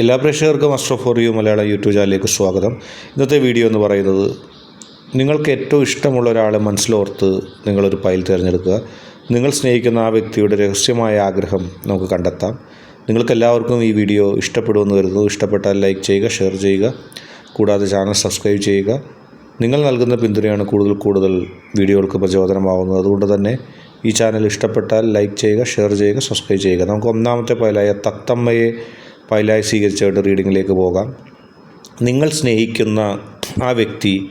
എല്ലാ പ്രേക്ഷകർക്കും astro for you മലയാള യൂട്യൂബ് ചാനലിലേക്ക് സ്വാഗതം. ഇന്നത്തെ വീഡിയോ എന്ന് പറയുന്നത് നിങ്ങൾക്ക് ഏറ്റവും ഇഷ്ടമുള്ള ഒരാളെ മനസ്സിലോർത്ത് നിങ്ങളൊരു ഫയൽ തിരഞ്ഞെടുക്കുക. നിങ്ങൾ സ്നേഹിക്കുന്ന ആ വ്യക്തിയുടെ രഹസ്യമായ ആഗ്രഹം നമുക്ക് കണ്ടെത്താം. നിങ്ങൾക്ക് എല്ലാവർക്കും ഈ വീഡിയോ ഇഷ്ടപ്പെടുമെന്ന് കരുതുന്നു. ഇഷ്ടപ്പെട്ടാൽ ലൈക്ക് ചെയ്യുക ഷെയർ ചെയ്യുക കൂടാതെ ചാനൽ സബ്സ്ക്രൈബ് ചെയ്യുക. നിങ്ങൾ നൽകുന്ന പിന്തുണയാണ് കൂടുതൽ കൂടുതൽ വീഡിയോകൾക്ക് പ്രചോദനമാവുന്നത്. അതുകൊണ്ട് തന്നെ ഈ ചാനൽ ഇഷ്ടപ്പെട്ടാൽ ലൈക്ക് ചെയ്യുക ഷെയർ ചെയ്യുക സബ്സ്ക്രൈബ് ചെയ്യുക. നമുക്ക് ഒന്നാമത്തെ ഫയലായ തത്തമ്മയെ ഫയലായി സ്വീകരിച്ചവരുടെ റീഡിങ്ങിലേക്ക് പോകാം. നിങ്ങൾ സ്നേഹിക്കുന്ന ആ വ്യക്തി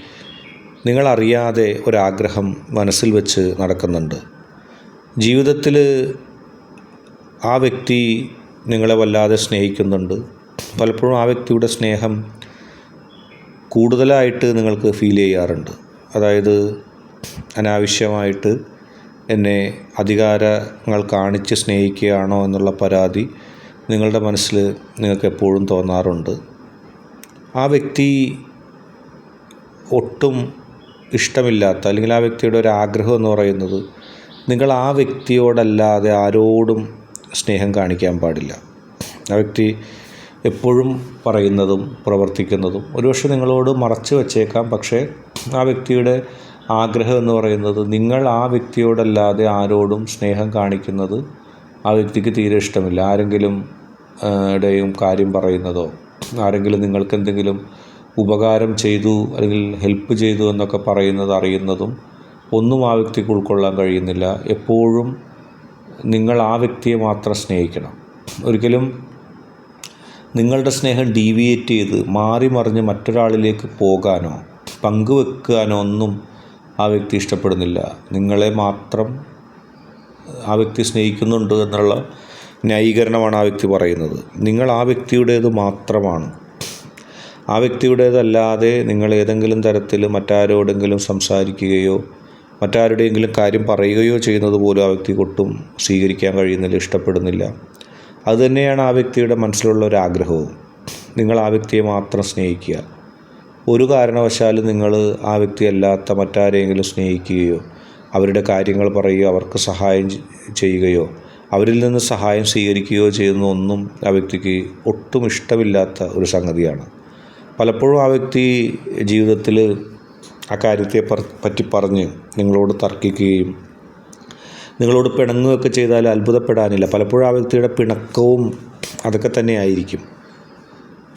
നിങ്ങളറിയാതെ ഒരാഗ്രഹം മനസ്സിൽ വെച്ച് നടക്കുന്നുണ്ട്. ജീവിതത്തിൽ ആ വ്യക്തി നിങ്ങളെ വല്ലാതെ സ്നേഹിക്കുന്നുണ്ട്. പലപ്പോഴും ആ വ്യക്തിയുടെ സ്നേഹം കൂടുതലായിട്ട് നിങ്ങൾക്ക് ഫീൽ ചെയ്യാറുണ്ട്. അതായത് അനാവശ്യമായിട്ട് എന്നെ അധികാരങ്ങൾ കാണിച്ച് സ്നേഹിക്കുകയാണോ എന്നുള്ള പരാതി നിങ്ങളുടെ മനസ്സിൽ നിങ്ങൾക്ക് എപ്പോഴും തോന്നാറുണ്ട്. ആ വ്യക്തി ഒട്ടും ഇഷ്ടമില്ലാത്ത അല്ലെങ്കിൽ ആ വ്യക്തിയുടെ ഒരു ആഗ്രഹം എന്ന് പറയുന്നത് നിങ്ങൾ ആ വ്യക്തിയോടല്ലാതെ ആരോടും സ്നേഹം കാണിക്കാൻ പാടില്ല. ആ വ്യക്തി എപ്പോഴും പറയുന്നതും പ്രവർത്തിക്കുന്നതും ഒരുപക്ഷെ നിങ്ങളോട് മറച്ചു വച്ചേക്കാം പക്ഷേ ആ വ്യക്തിയുടെ ആഗ്രഹം എന്ന് പറയുന്നത് നിങ്ങൾ ആ വ്യക്തിയോടല്ലാതെ ആരോടും സ്നേഹം കാണിക്കുന്നത് ആ വ്യക്തിക്ക് തീരെ ഇഷ്ടമില്ല. ആരെങ്കിലും ടെയും കാര്യം പറയുന്നതോ ആരെങ്കിലും നിങ്ങൾക്ക് എന്തെങ്കിലും ഉപകാരം ചെയ്തു അല്ലെങ്കിൽ ഹെൽപ്പ് ചെയ്തു എന്നൊക്കെ പറയുന്നത് അറിയുന്നതും ഒന്നും ആ വ്യക്തിക്ക് ഉൾക്കൊള്ളാൻ കഴിയുന്നില്ല. എപ്പോഴും നിങ്ങൾ ആ വ്യക്തിയെ മാത്രം സ്നേഹിക്കണം. ഒരിക്കലും നിങ്ങളുടെ സ്നേഹം ഡീവിയേറ്റ് ചെയ്ത് മാറി മറിഞ്ഞ് മറ്റൊരാളിലേക്ക് പോകാനോ പങ്കുവെക്കാനോ ഒന്നും ആ വ്യക്തി ഇഷ്ടപ്പെടുന്നില്ല. നിങ്ങളെ മാത്രം ആ വ്യക്തി സ്നേഹിക്കുന്നുണ്ട് എന്നുള്ള ന്യായീകരണമാണ് ആ വ്യക്തി പറയുന്നത്. നിങ്ങൾ ആ വ്യക്തിയുടേത് മാത്രമാണ്. ആ വ്യക്തിയുടേതല്ലാതെ നിങ്ങൾ ഏതെങ്കിലും തരത്തിൽ മറ്റാരോടെങ്കിലും സംസാരിക്കുകയോ മറ്റാരുടെയെങ്കിലും കാര്യം പറയുകയോ ചെയ്യുന്നത് പോലും ആ വ്യക്തിക്ക് ഒട്ടും സ്വീകരിക്കാൻ കഴിയുന്നില്ല ഇഷ്ടപ്പെടുന്നില്ല. അതുതന്നെയാണ് ആ വ്യക്തിയുടെ മനസ്സിലുള്ള ഒരു ആഗ്രഹവും. നിങ്ങൾ ആ വ്യക്തിയെ മാത്രം സ്നേഹിക്കുക. ഒരു കാരണവശാലും നിങ്ങൾ ആ വ്യക്തിയല്ലാത്ത മറ്റാരെയെങ്കിലും സ്നേഹിക്കുകയോ അവരുടെ കാര്യങ്ങൾ പറയുകയോ അവർക്ക് സഹായം ചെയ്യുകയോ അവരിൽ നിന്ന് സഹായം സ്വീകരിക്കുകയോ ചെയ്യുന്ന ഒന്നും ആ വ്യക്തിക്ക് ഒട്ടും ഇഷ്ടമില്ലാത്ത ഒരു സംഗതിയാണ്. പലപ്പോഴും ആ വ്യക്തി ജീവിതത്തിൽ ആ കാര്യത്തെ പറ്റി പറഞ്ഞ് നിങ്ങളോട് തർക്കിക്കുകയും നിങ്ങളോട് പിണങ്ങുകയൊക്കെ ചെയ്താൽ അത്ഭുതപ്പെടാനില്ല. പലപ്പോഴും ആ വ്യക്തിയുടെ പിണക്കവും അതൊക്കെ തന്നെ ആയിരിക്കും.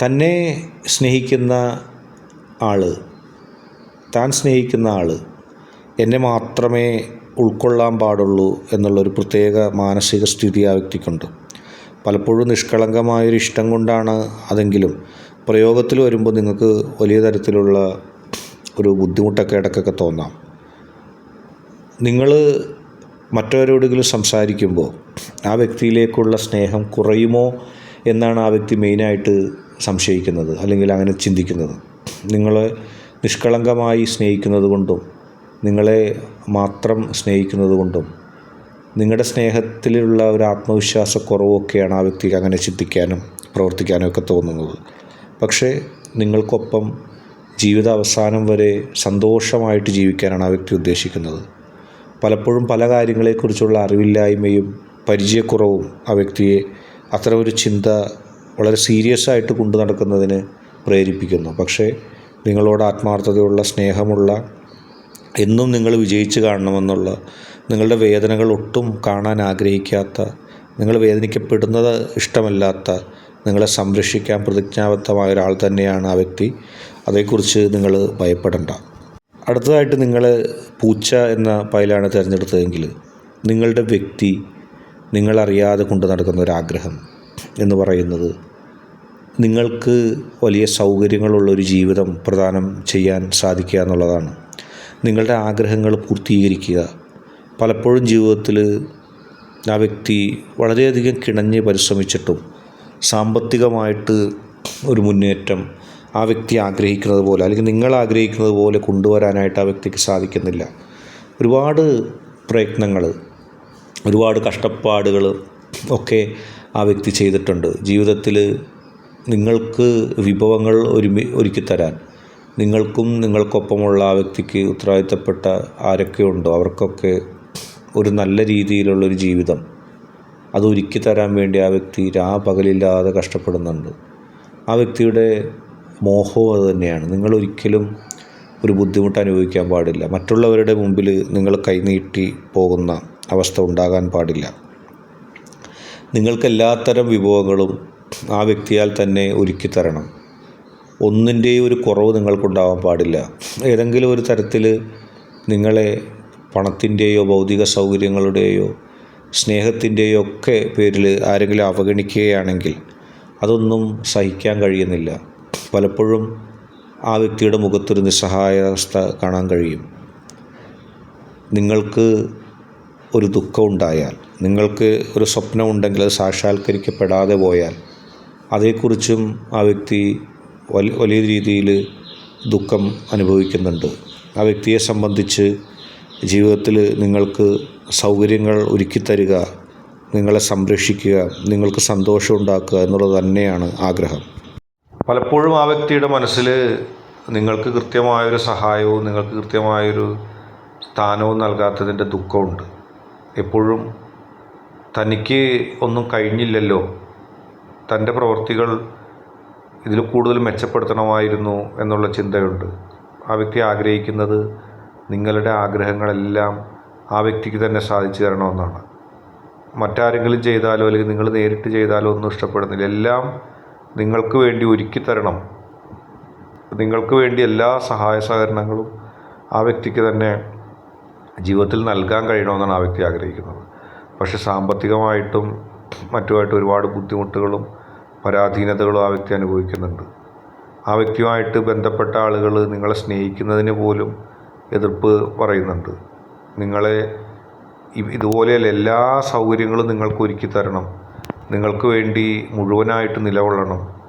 തന്നെ സ്നേഹിക്കുന്ന ആൾ താൻ സ്നേഹിക്കുന്ന ആൾ എന്നെ മാത്രമേ ഉൾക്കൊള്ളാൻ പാടുള്ളൂ എന്നുള്ളൊരു പ്രത്യേക മാനസിക സ്ഥിതി ആ വ്യക്തിക്കുണ്ട്. പലപ്പോഴും നിഷ്കളങ്കമായൊരു ഇഷ്ടം കൊണ്ടാണ് അതെങ്കിലും പ്രയോഗത്തിൽ വരുമ്പോൾ നിങ്ങൾക്ക് വലിയ തരത്തിലുള്ള ഒരു ബുദ്ധിമുട്ടൊക്കെ ഇടയ്ക്കൊക്കെ തോന്നാം. നിങ്ങൾ മറ്റവരോടെങ്കിലും സംസാരിക്കുമ്പോൾ ആ വ്യക്തിയിലേക്കുള്ള സ്നേഹം കുറയുമോ എന്നാണ് ആ വ്യക്തി മെയിനായിട്ട് സംശയിക്കുന്നത് അല്ലെങ്കിൽ അങ്ങനെ ചിന്തിക്കുന്നത്. നിങ്ങളെ നിഷ്കളങ്കമായി സ്നേഹിക്കുന്നത് കൊണ്ടും നിങ്ങളെ മാത്രം സ്നേഹിക്കുന്നത് കൊണ്ടും നിങ്ങളുടെ സ്നേഹത്തിലുള്ള ഒരു ആത്മവിശ്വാസക്കുറവൊക്കെയാണ് ആ വ്യക്തിക്ക് അങ്ങനെ ചിന്തിക്കാനും പ്രവർത്തിക്കാനും ഒക്കെ തോന്നുന്നത്. പക്ഷേ നിങ്ങൾക്കൊപ്പം ജീവിത അവസാനം വരെ സന്തോഷമായിട്ട് ജീവിക്കാനാണ് ആ വ്യക്തി ഉദ്ദേശിക്കുന്നത്. പലപ്പോഴും പല കാര്യങ്ങളെക്കുറിച്ചുള്ള അറിവില്ലായ്മയും പരിചയക്കുറവും ആ വ്യക്തിയെ അത്തരമൊരു ചിന്ത വളരെ സീരിയസ് ആയിട്ട് കൊണ്ടു നടക്കുന്നതിന് പ്രേരിപ്പിക്കുന്നു. പക്ഷേ നിങ്ങളോട് ആത്മാർത്ഥതയുള്ള സ്നേഹമുള്ള എന്നും നിങ്ങൾ വിജയിച്ച് കാണണമെന്നുള്ള നിങ്ങളുടെ വേദനകൾ ഒട്ടും കാണാൻ ആഗ്രഹിക്കാത്ത നിങ്ങൾ വേദനിക്കപ്പെടുന്നത് ഇഷ്ടമല്ലാത്ത നിങ്ങളെ സംരക്ഷിക്കാൻ പ്രതിജ്ഞാബദ്ധമായ ഒരാൾ തന്നെയാണ് ആ വ്യക്തി. അതേക്കുറിച്ച് നിങ്ങൾ ഭയപ്പെടേണ്ട. അടുത്തതായിട്ട് നിങ്ങൾ പൂച്ച എന്ന പൈലാണ് തിരഞ്ഞെടുത്തതെങ്കിൽ നിങ്ങളുടെ വ്യക്തി നിങ്ങളറിയാതെ കൊണ്ടു നടക്കുന്ന ഒരാഗ്രഹം എന്ന് പറയുന്നത് നിങ്ങൾക്ക് വലിയ സൗകര്യങ്ങളുള്ളൊരു ജീവിതം പ്രദാനം ചെയ്യാൻ സാധിക്കുക എന്നുള്ളതാണ്. നിങ്ങളുടെ ആഗ്രഹങ്ങൾ പൂർത്തീകരിക്കുക. പലപ്പോഴും ജീവിതത്തിൽ ആ വ്യക്തി വളരെയധികം കിണഞ്ഞ് പരിശ്രമിച്ചിട്ടും സാമ്പത്തികമായിട്ട് ഒരു മുന്നേറ്റം ആ വ്യക്തി ആഗ്രഹിക്കുന്നത് പോലെ അല്ലെങ്കിൽ നിങ്ങൾ ആഗ്രഹിക്കുന്നത് പോലെ കൊണ്ടുവരാനായിട്ട് ആ വ്യക്തിക്ക് സാധിക്കുന്നില്ല. ഒരുപാട് പ്രയത്നങ്ങൾ ഒരുപാട് കഷ്ടപ്പാടുകൾ ഒക്കെ ആ വ്യക്തി ചെയ്തിട്ടുണ്ട്. ജീവിതത്തിൽ നിങ്ങൾക്ക് വിഭവങ്ങൾ ഒരുമി ഒരുക്കി തരാൻ നിങ്ങൾക്കും നിങ്ങൾക്കൊപ്പമുള്ള ആ വ്യക്തിക്ക് ഉത്തരവാദിത്തപ്പെട്ട ആരൊക്കെ ഉണ്ടോ അവർക്കൊക്കെ ഒരു നല്ല രീതിയിലുള്ളൊരു ജീവിതം. അത് ഒരുക്കി തരാൻ വേണ്ടി ആ വ്യക്തി രാ രാപകലില്ലാതെ കഷ്ടപ്പെടുന്നുണ്ട്. ആ വ്യക്തിയുടെ മോഹവും അത് തന്നെയാണ്. നിങ്ങളൊരിക്കലും ഒരു ബുദ്ധിമുട്ട് അനുഭവിക്കാൻ പാടില്ല. മറ്റുള്ളവരുടെ മുമ്പിൽ നിങ്ങൾ കൈനീട്ടി പോകുന്ന അവസ്ഥ ഉണ്ടാകാൻ പാടില്ല. നിങ്ങൾക്ക് എല്ലാത്തരം വിഭവങ്ങളും ആ വ്യക്തിയാൽ തന്നെ ഒരുക്കി തരണം. ഒന്നിന്റെയും ഒരു കുറവ് നിങ്ങൾക്കുണ്ടാവാൻ പാടില്ല. ഏതെങ്കിലും ഒരു തരത്തിൽ നിങ്ങളെ പണത്തിന്റെയോ ഭൗതിക സൗകര്യങ്ങളുടെയോ സ്നേഹത്തിന്റെയോ ഒക്കെ പേരിൽ ആരെങ്കിലും അവഗണിക്കുകയാണെങ്കിൽ അതൊന്നും സഹിക്കാൻ കഴിയുന്നില്ല. പലപ്പോഴും ആ വ്യക്തിയുടെ മുഖത്തൊരു നിസ്സഹായാവസ്ഥ കാണാൻ കഴിയും. നിങ്ങൾക്ക് ഒരു ദുഃഖം ഉണ്ടായാൽ നിങ്ങൾക്ക് ഒരു സ്വപ്നമുണ്ടെങ്കിൽ അത് സാക്ഷാത്കരിക്കപ്പെടാതെ പോയാൽ അതേക്കുറിച്ചും ആ വ്യക്തി വലിയ രീതിയിൽ ദുഃഖം അനുഭവിക്കുന്നുണ്ട്. ആ വ്യക്തിയെ സംബന്ധിച്ച് ജീവിതത്തിൽ നിങ്ങൾക്ക് സൗകര്യങ്ങൾ ഒരുക്കിത്തരിക നിങ്ങളെ സംരക്ഷിക്കുക നിങ്ങൾക്ക് സന്തോഷം ഉണ്ടാക്കുക എന്നുള്ളത് തന്നെയാണ് ആഗ്രഹം. പലപ്പോഴും ആ വ്യക്തിയുടെ മനസ്സിൽ നിങ്ങൾക്ക് കൃത്യമായൊരു സഹായവും നിങ്ങൾക്ക് കൃത്യമായൊരു സ്ഥാനവും നൽകാത്തതിന്റെ ദുഃഖമുണ്ട്. എപ്പോഴും തനിക്ക് ഒന്നും കഴിഞ്ഞില്ലല്ലോ. തന്റെ പ്രവൃത്തികൾ ഇതിൽ കൂടുതൽ മെച്ചപ്പെടുത്തണമായിരുന്നു എന്നുള്ള ചിന്തയുണ്ട്. ആ വ്യക്തി ആഗ്രഹിക്കുന്നത് നിങ്ങളുടെ ആഗ്രഹങ്ങളെല്ലാം ആ വ്യക്തിക്ക് തന്നെ സാധിച്ചു തരണമെന്നാണ്. മറ്റാരെങ്കിലും ചെയ്താലോ അല്ലെങ്കിൽ നിങ്ങൾ നേരിട്ട് ചെയ്താലോ ഒന്നും ഇഷ്ടപ്പെടുന്നില്ല. എല്ലാം നിങ്ങൾക്ക് വേണ്ടി ഒരുക്കി തരണം. നിങ്ങൾക്ക് വേണ്ടി എല്ലാ സഹായ സഹകരണങ്ങളും ആ വ്യക്തിക്ക് തന്നെ ജീവിതത്തിൽ നൽകാൻ കഴിയണമെന്നാണ് ആ വ്യക്തി ആഗ്രഹിക്കുന്നത്. പക്ഷേ സാമ്പത്തികമായിട്ടും മറ്റുമായിട്ട് ഒരുപാട് ബുദ്ധിമുട്ടുകളും പരാധീനതകളും ആ വ്യക്തി അനുഭവിക്കുന്നുണ്ട്. ആ വ്യക്തിയുമായിട്ട് ബന്ധപ്പെട്ട ആളുകൾ നിങ്ങളെ സ്നേഹിക്കുന്നതിന് പോലും എതിർപ്പ് പറയുന്നുണ്ട്. നിങ്ങളെ ഇതുപോലെയല്ല എല്ലാ സൗകര്യങ്ങളും നിങ്ങൾക്ക് ഒരുക്കി തരണം. നിങ്ങൾക്ക് വേണ്ടി മുഴുവനായിട്ട് നിലകൊള്ളണം.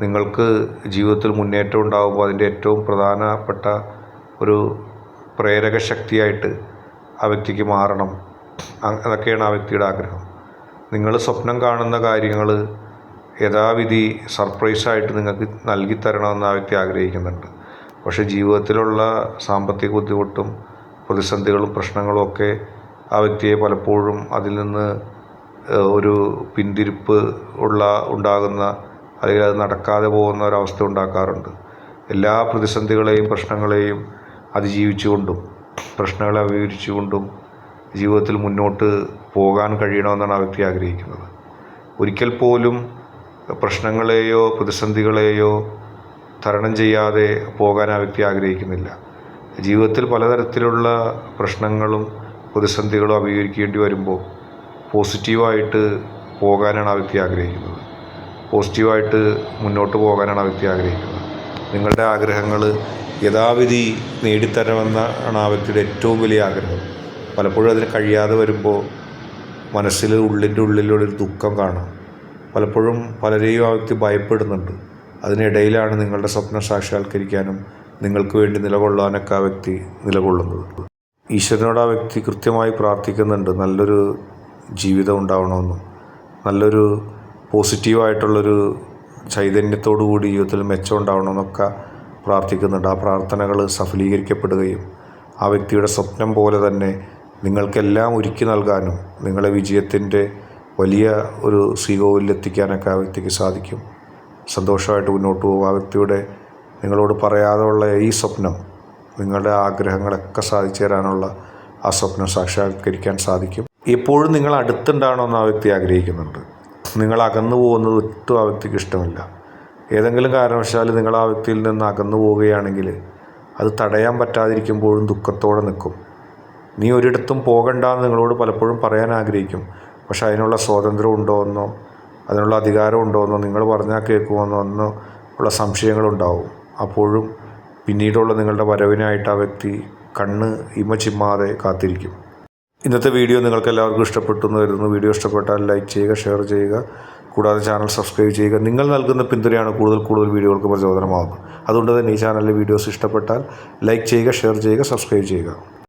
നിങ്ങൾക്ക് ജീവിതത്തിൽ മുന്നേറ്റം ഉണ്ടാകുമ്പോൾ അതിന്റെ ഏറ്റവും പ്രധാനപ്പെട്ട ഒരു പ്രേരക ശക്തിയായിട്ട് ആ വ്യക്തിക്ക് മാറണം. അതൊക്കെയാണ് ആ വ്യക്തിയുടെ ആഗ്രഹം. നിങ്ങൾ സ്വപ്നം കാണുന്ന കാര്യങ്ങൾ യഥാവിധി സർപ്രൈസായിട്ട് നിങ്ങൾക്ക് നൽകിത്തരണമെന്ന് ആ വ്യക്തി ആഗ്രഹിക്കുന്നുണ്ട്. പക്ഷേ ജീവിതത്തിലുള്ള സാമ്പത്തിക ബുദ്ധിമുട്ടും പ്രതിസന്ധികളും പ്രശ്നങ്ങളും ഒക്കെ ആ വ്യക്തിയെ പലപ്പോഴും അതിൽ നിന്ന് ഒരു പിന്തിരിപ്പ് ഉള്ള ഉണ്ടാകുന്ന അല്ലെങ്കിൽ അത് നടക്കാതെ പോകുന്ന ഒരവസ്ഥ ഉണ്ടാക്കാറുണ്ട്. എല്ലാ പ്രതിസന്ധികളെയും പ്രശ്നങ്ങളെയും അതിജീവിച്ചുകൊണ്ടും പ്രശ്നങ്ങളെ അഭിമുഖീകരിച്ചുകൊണ്ടും ജീവിതത്തിൽ മുന്നോട്ട് പോകാൻ കഴിയണമെന്നാണ് ആ വ്യക്തി ആഗ്രഹിക്കുന്നത്. ഒരിക്കൽ പോലും പ്രശ്നങ്ങളെയോ പ്രതിസന്ധികളെയോ തരണം ചെയ്യാതെ പോകാൻ ആ വ്യക്തി ആഗ്രഹിക്കുന്നില്ല. ജീവിതത്തിൽ പലതരത്തിലുള്ള പ്രശ്നങ്ങളും പ്രതിസന്ധികളും അഭിമുഖീകരിക്കേണ്ടി വരുമ്പോൾ പോസിറ്റീവായിട്ട് പോകാനാണ് ആ വ്യക്തി ആഗ്രഹിക്കുന്നത്. പോസിറ്റീവായിട്ട് മുന്നോട്ട് പോകാനാണ് ആ വ്യക്തി ആഗ്രഹിക്കുന്നത്. നിങ്ങളുടെ ആഗ്രഹങ്ങൾ യഥാവിധി നേടിത്തരണമെന്നാണ് ആ വ്യക്തിയുടെ ഏറ്റവും വലിയ ആഗ്രഹം. പലപ്പോഴും അതിന് കഴിയാതെ വരുമ്പോൾ മനസ്സിൽ ഉള്ളിന്റെ ഉള്ളിലൊരു ദുഃഖം കാണാം. പലപ്പോഴും പലരെയും ആ വ്യക്തി ഭയപ്പെടുന്നുണ്ട്. അതിനിടയിലാണ് നിങ്ങളുടെ സ്വപ്നം സാക്ഷാത്കരിക്കാനും നിങ്ങൾക്ക് വേണ്ടി നിലകൊള്ളാനൊക്കെ ആ വ്യക്തി നിലകൊള്ളുന്നത്. ഈശ്വരനോട് ആ വ്യക്തി കൃത്യമായി പ്രാർത്ഥിക്കുന്നുണ്ട്. നല്ലൊരു ജീവിതം ഉണ്ടാവണമെന്നും നല്ലൊരു പോസിറ്റീവായിട്ടുള്ളൊരു ചൈതന്യത്തോടു കൂടി ജീവിതത്തിൽ മെച്ചം ഉണ്ടാവണമെന്നൊക്കെ പ്രാർത്ഥിക്കുന്നുണ്ട്. ആ പ്രാർത്ഥനകൾ സഫലീകരിക്കപ്പെടുകയും ആ വ്യക്തിയുടെ സ്വപ്നം പോലെ തന്നെ നിങ്ങൾക്കെല്ലാം ഒരുക്കി നൽകാനും നിങ്ങളെ വിജയത്തിന്റെ വലിയ ഒരു ശ്രീകോവിലെത്തിക്കാനൊക്കെ ആ വ്യക്തിക്ക് സാധിക്കും. സന്തോഷമായിട്ട് മുന്നോട്ട് പോകും. ആ വ്യക്തിയുടെ നിങ്ങളോട് പറയാതെയുള്ള ഈ സ്വപ്നം നിങ്ങളുടെ ആഗ്രഹങ്ങളൊക്കെ സാധിച്ചു തരാനുള്ള ആ സ്വപ്നം സാക്ഷാത്കരിക്കാൻ സാധിക്കും. എപ്പോഴും നിങ്ങൾ അടുത്തുണ്ടാവണമെന്ന് ആ വ്യക്തി ആഗ്രഹിക്കുന്നുണ്ട്. നിങ്ങൾ അകന്നു പോകുന്നത് ഒട്ടും ആ വ്യക്തിക്ക് ഇഷ്ടമില്ല. ഏതെങ്കിലും കാരണവശാൽ നിങ്ങൾ ആ വ്യക്തിയിൽ നിന്ന് അകന്നു പോവുകയാണെങ്കിൽ അത് തടയാൻ പറ്റാതിരിക്കുമ്പോഴും ദുഃഖത്തോടെ നിൽക്കും. നീ ഒരിടത്തും പോകണ്ടെന്ന് നിങ്ങളോട് പലപ്പോഴും പറയാൻ ആഗ്രഹിക്കും. പക്ഷെ അതിനുള്ള സ്വാതന്ത്ര്യം ഉണ്ടോ എന്നോ അതിനുള്ള അധികാരം ഉണ്ടോ എന്നോ നിങ്ങൾ പറഞ്ഞാൽ കേൾക്കുമെന്നോ എന്നോ ഉള്ള സംശയങ്ങളുണ്ടാവും. അപ്പോഴും പിന്നീടുള്ള നിങ്ങളുടെ വരവിനായിട്ട് ആ വ്യക്തി കണ്ണ് ഇമ ചിമ്മാതെ കാത്തിരിക്കും. ഇന്നത്തെ വീഡിയോ നിങ്ങൾക്ക് എല്ലാവർക്കും ഇഷ്ടപ്പെട്ടു എന്ന് കരുതുന്നു. വീഡിയോ ഇഷ്ടപ്പെട്ടാൽ ലൈക്ക് ചെയ്യുക ഷെയർ ചെയ്യുക. കൂടാതെ ചാനൽ സബ്സ്ക്രൈബ് ചെയ്യുക. നിങ്ങൾ നൽകുന്ന പിന്തുണയാണ് കൂടുതൽ കൂടുതൽ വീഡിയോകൾക്ക് പ്രചോദനമാകുന്നത്. അതുകൊണ്ട് തന്നെ ഈ ചാനലിലെ വീഡിയോസ് ഇഷ്ടപ്പെട്ടാൽ ലൈക്ക് ചെയ്യുക ഷെയർ ചെയ്യുക സബ്സ്ക്രൈബ് ചെയ്യുക.